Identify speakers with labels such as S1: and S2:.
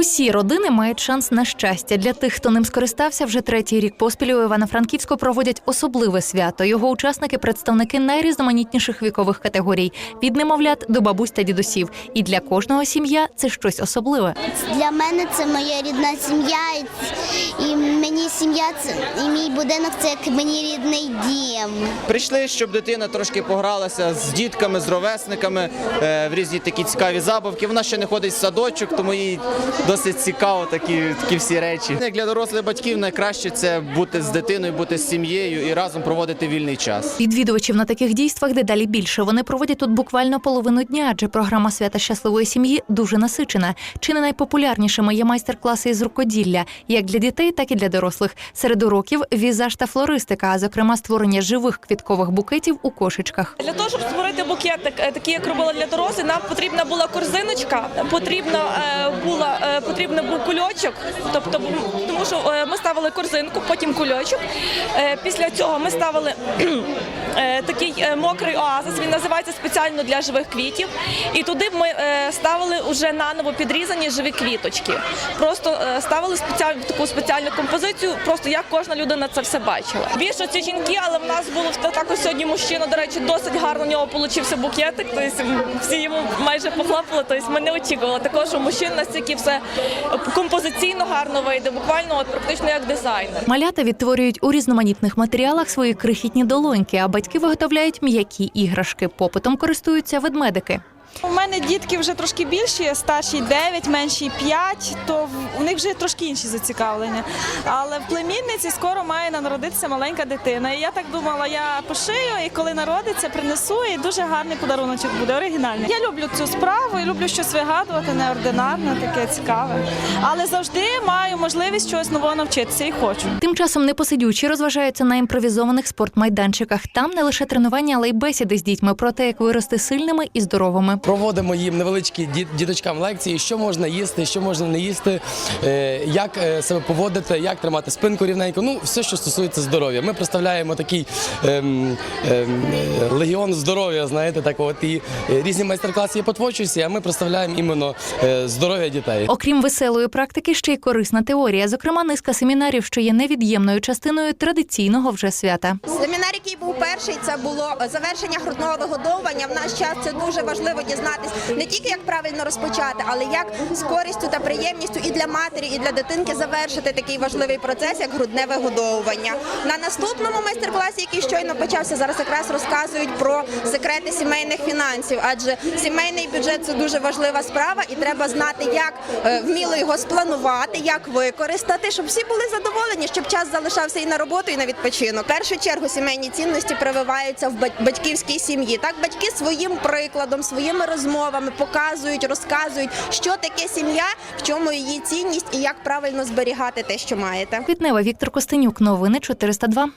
S1: Усі родини мають шанс на щастя. Для тих, хто ним скористався, вже третій рік поспіль у Івано-Франківську проводять особливе свято. Його учасники представники найрізноманітніших вікових категорій від немовлят до бабусь та дідусів. І для кожного сім'я це щось особливе.
S2: Для мене це моя рідна сім'я, і, мені сім'я це і мій будинок це як мені рідний дім.
S3: Прийшли, щоб дитина трошки погралася з дітками, з ровесниками е, в різні такі цікаві забавки. Вона ще не ходить в садочок, тому їй досить цікаво такі, такі всі речі. Як для дорослих батьків найкраще це бути з дитиною, бути з сім'єю і разом проводити вільний час.
S1: Відвідувачів на таких дійствах дедалі більше. Вони проводять тут буквально половину дня, адже програма свята щасливої сім'ї дуже насичена. Чи не найпопулярнішими є майстер-класи із рукоділля, як для дітей, так і для дорослих. Серед уроків візаж та флористика, а зокрема створення живих квіткових букетів у кошечках.
S4: Для того, щоб створити букетик, е, такий, як робила для дорослих, нам потрібна була корзиночка, потрібно е, була потрібен був кульочок. Тобто, тому що е, ми ставили корзинку, потім кульочок. Е, Після цього ми ставили е, такий мокрий оазис. Він називається спеціально для живих квітів. І туди ми ставили вже наново підрізані живі квіточки. Просто ставили спеціальну таку спеціальну композицію, просто як кожна людина це все бачила. Більше ці жінки, але в нас було також сьогодні мужчина. До речі, досить гарно у нього получився букетик. Тобто всі йому майже похлопали. Тобто ми не очікували такого, що мужчина настільки все композиційно гарно вийде, буквально от практично як дизайнер.
S1: Малята відтворюють у різноманітних матеріалах свої крихітні долоньки, а батьки виготовляють м'які іграшки. Попитом користуються ведмедики.
S5: У мене дітки вже трошки більші, старші 9, менші 5, то у них вже трошки інші зацікавлення. Але в племінниці скоро має народитися маленька дитина. І я так думала, я пошию, і коли народиться, принесу, і дуже гарний подаруночок буде, оригінальний. Я люблю цю справу і люблю щось вигадувати, неординарне, таке цікаве. Але завжди маю можливість чогось нового навчитися і хочу.
S1: Тим часом непосидючі розважаються на імпровізованих спортмайданчиках. Там не лише тренування, але й бесіди з дітьми про те, як вирости сильними і здоровими.
S6: Проводимо їм невеличкі ді- діточкам лекції, що можна їсти, що можна не їсти, е, як е, себе поводити, як тримати спинку рівненько. Ну, все, що стосується здоров'я. Ми представляємо такий ем, ем, легіон здоров'я, знаєте, так от і е, різні майстер-класи є по творчості, а ми представляємо іменно здоров'я дітей.
S1: Окрім веселої практики, ще й корисна теорія, зокрема низка семінарів, що є невід'ємною частиною традиційного вже свята.
S7: Семінар, який був перший, це було завершення грудного вигодовування. В наш час це дуже важливо дізнатись не тільки як правильно розпочати, але як з користю та приємністю і для матері, і для дитинки завершити такий важливий процес, як грудне вигодовування. На наступному майстер-класі, який щойно почався, зараз якраз розказують про секрети сімейних фінансів, адже сімейний бюджет це дуже важлива справа, і треба знати, як е, вміло його спланувати, як використати, щоб всі були задоволені, щоб час залишався і на роботу, і на відпочинок. В першу чергу сімейні цінності прививаються в бать- батьківській сім'ї. Так батьки своїм прикладом, своїми розмовами показують, розказують, що таке сім'я, в чому її цінність і як правильно зберігати те, що маєте.
S1: Квітнева Віктор Костенюк. Новини 402.